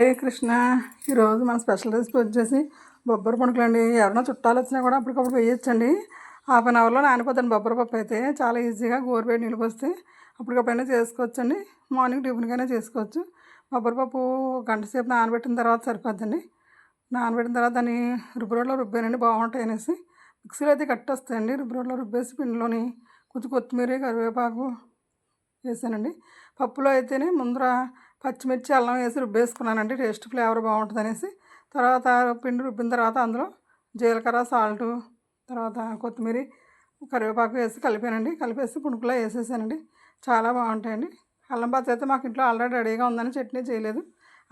హరే కృష్ణ ఈరోజు మన special recipe వచ్చేసి బొబ్బరి పండుగలు అండి ఎవరైనా చుట్టాలు వచ్చినా కూడా అప్పటికప్పుడు వేయొచ్చండి. హాఫ్ అన్ అవర్లో నానిపోతుంది బొబ్బరి పప్పు అయితే. చాలా ఈజీగా గోరువేడి నీళ్ళు పోస్తే అప్పటికప్పుడైనా చేసుకోవచ్చండి. మార్నింగ్ టిఫిన్కైనా చేసుకోవచ్చు. బొబ్బరి పప్పు గంట సేపు నానబెట్టిన తర్వాత సరిపోద్దండి. నానబెట్టిన తర్వాత దాన్ని రుబ్బు రోడ్లో రుబ్బానండి బాగుంటాయి అనేసి. మిక్సీలో అయితే కట్టి వస్తాయండి. రుబ్బు రోడ్లో రుబ్బేసి పిండిలోని కొంచెం కొత్తిమీర కరివేపాకు వేసానండి. పప్పులో అయితేనే ముందర పచ్చిమిర్చి అల్లం వేసి రుబ్బేసుకున్నానండి. టేస్ట్ ఫ్లేవర్ బాగుంటుంది అనేసి తర్వాత పిండి రుబ్బిన తర్వాత అందులో జీలకర్ర సాల్టు తర్వాత కొత్తిమీర కరివేపాకు వేసి కలిపానండి. కలిపేసి పుణుకులో వేసేసానండి. చాలా బాగుంటాయండి. అల్లం పచ్చడి అయితే మాకు ఇంట్లో ఆల్రెడీ రెడీగా ఉందని చట్నీ చేయలేదు.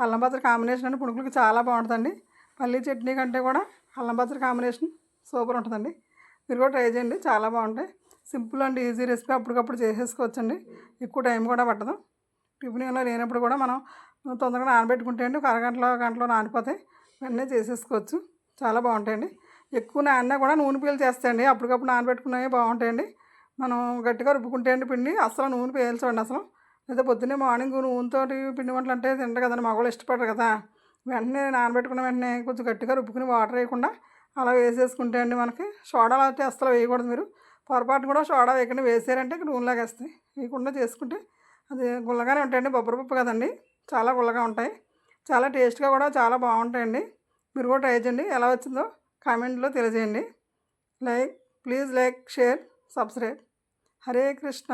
అల్లం పచ్చడి కాంబినేషన్ అండి పుణుకులకి చాలా బాగుంటుందండి. పల్లీ చట్నీ కంటే కూడా అల్లం పచ్చడి కాంబినేషన్ సూపర్ ఉంటుందండి. మీరు కూడా ట్రై చేయండి. చాలా బాగుంటాయి. సింపుల్ అండ్ ఈజీ రెసిపీ అప్పటికప్పుడు చేసేసుకోవచ్చండి. ఎక్కువ టైం కూడా పట్టదు. టిఫిన్లో లేనప్పుడు కూడా మనం తొందరగా నానబెట్టుకుంటే అండి ఒక అరగంటలో గంటలో నానిపోతాయి వెంటనే చేసేసుకోవచ్చు. చాలా బాగుంటాయండి. ఎక్కువ నానినా కూడా నూనె పీలు చేస్తాయండి. అప్పటికప్పుడు నానబెట్టుకున్నవి బాగుంటాయండి. మనం గట్టిగా రుబ్బుకుంటే అండి పిండి అసలు నూనె పీల్చండి అసలు. లేదా పొద్దున్నే మార్నింగ్ నూనెతో పిండి వంటలు అంటే తింటారు కదండి మగవాళ్ళు ఇష్టపడరు కదా. వెంటనే నానబెట్టుకున్న వెంటనే కొంచెం గట్టిగా రుబ్బుకుని వాటర్ వేయకుండా అలా వేసేసుకుంటే అండి మనకి సోడాలు అయితే అసలు వేయకూడదు మీరు. పొరపాటు కూడా సోడా వేయకుండా. వేసారంటే నూనెలాగా వేస్తాయి. వేయకుండా చేసుకుంటే అది గుల్లగానే ఉంటాయండి బొబ్బరి పప్పు కదండి. చాలా గుల్లగా ఉంటాయి. చాలా టేస్ట్గా కూడా చాలా బాగుంటాయండి. మీరు కూడా ట్రై చేయండి ఎలా వచ్చిందో కామెంట్లో తెలియజేయండి. Like please like share subscribe. Hare Krishna.